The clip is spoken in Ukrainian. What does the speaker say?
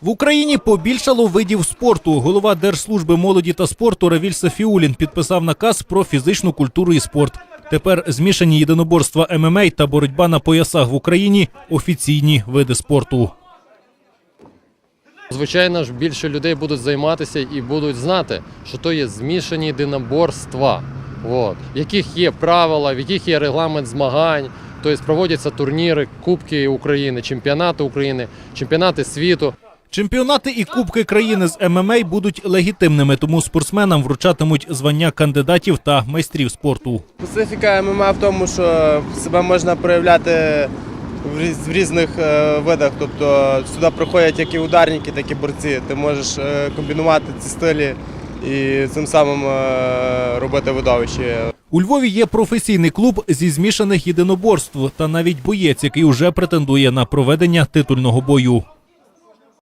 В Україні побільшало видів спорту. Голова Держслужби молоді та спорту Равіль Сафіулін підписав наказ про фізичну культуру і спорт. Тепер змішані єдиноборства ММА та боротьба на поясах в Україні офіційні види спорту. Звичайно ж, більше людей будуть займатися і будуть знати, що то є змішані єдиноборства, от, яких є правила, в яких є регламент змагань. Тобто проводяться турніри, Кубки України, чемпіонати України, чемпіонати світу. Чемпіонати і кубки країни з ММА будуть легітимними, тому спортсменам вручатимуть звання кандидатів та майстрів спорту. Специфіка ММА в тому, що себе можна проявляти в різ- в різних е, видах. Тобто сюди приходять як і ударники, так і борці. Ти можеш е, комбінувати ці стилі і цим самим е, робити видовище. У Львові є професійний клуб зі змішаних єдиноборств та навіть боєць, який уже претендує на проведення титульного бою.